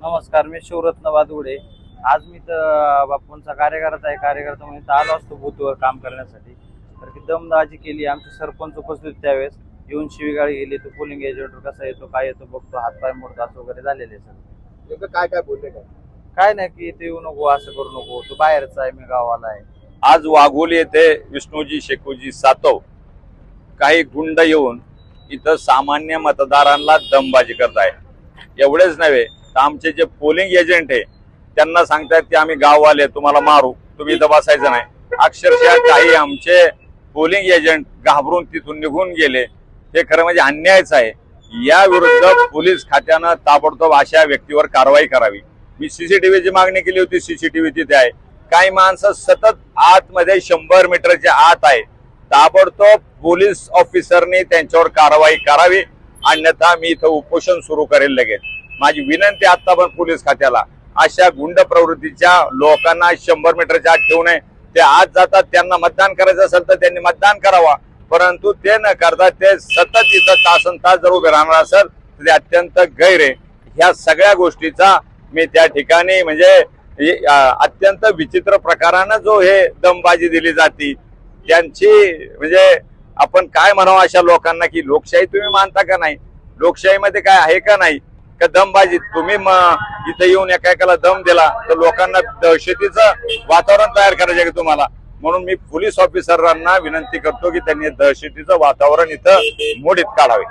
नमस्कार मी शिवरत्न वादुडे आज मी तर बापूंचा कार्यकर्ता आहे कार्यकर्ता म्हणून आलो असतो बूथवर काम करण्यासाठी. तर की दमदाजी केली आमचे सरपंच उपस्थित त्यावेळेस. येऊन शिवीगाळी गेली तो पोलिंग एजंटवर कसा येतो काय येतो बघतो हातपाय मोडतो असं वगैरे झालेले सर नेमकं काय काय बोलले काय? काय नाही की इथे येऊ नको असं करू नको तो बाहेरचा आहे मी गावाला आहे. आज वाघोली येथे विष्णूजी शेकूजी सातव काही गुंड येऊन इथं सामान्य मतदारांना दमबाजी करत आहे एवढेच नव्हे तर आमचे जे पोलिंग एजंट आहे त्यांना सांगतायत की आम्ही गाववाले तुम्हाला मारू. तुम्ही इथं बसायचं नाही. अक्षरशः काही आमचे पोलिंग एजंट घाबरून तिथून निघून गेले. हे खरं म्हणजे अन्यायच आहे. या विरुद्ध पोलीस खात्यानं ताबडतोब अशा व्यक्तीवर कारवाई करावी. मी सीसीटीव्हीची मागणी केली होती सीसीटीव्ही तिथे आहे. काही माणसं सतत आतमध्ये शंभर मीटरच्या आत आहे. ताबडतोब पोलीस ऑफिसरनी त्यांच्यावर कारवाई करावी. अन्यथा मी इथं उपोषण सुरू करेल लगेच. माझी विनंती आता पण पोलीस खात्याला अशा गुंड प्रवृत्तीच्या लोकांना शंभर मीटरच्या आत ठेवू नये. ते आत जातात त्यांना मतदान करायचं असेल तर त्यांनी मतदान करावा. परंतु ते न करता ते सतत इथं तासन तास जर उभे राहणार असेल तर ते अत्यंत गैर आहे. ह्या सगळ्या गोष्टीचा मी त्या ठिकाणी म्हणजे अत्यंत विचित्र प्रकारानं जो हे दमबाजी दिली जाती त्यांची म्हणजे आपण काय म्हणावं अशा लोकांना की लोकशाही तुम्ही मानता का नाही? लोकशाहीमध्ये काय आहे का नाही? का दमबाजी तुम्ही म- इथं येऊन एका एकाला दम दिला तर लोकांना दहशतीचं वातावरण तयार करायचं आहे तुम्हाला? म्हणून मी पोलीस ऑफिसरांना विनंती करतो की त्यांनी दहशतीचं वातावरण इथं मोडीत काढावे.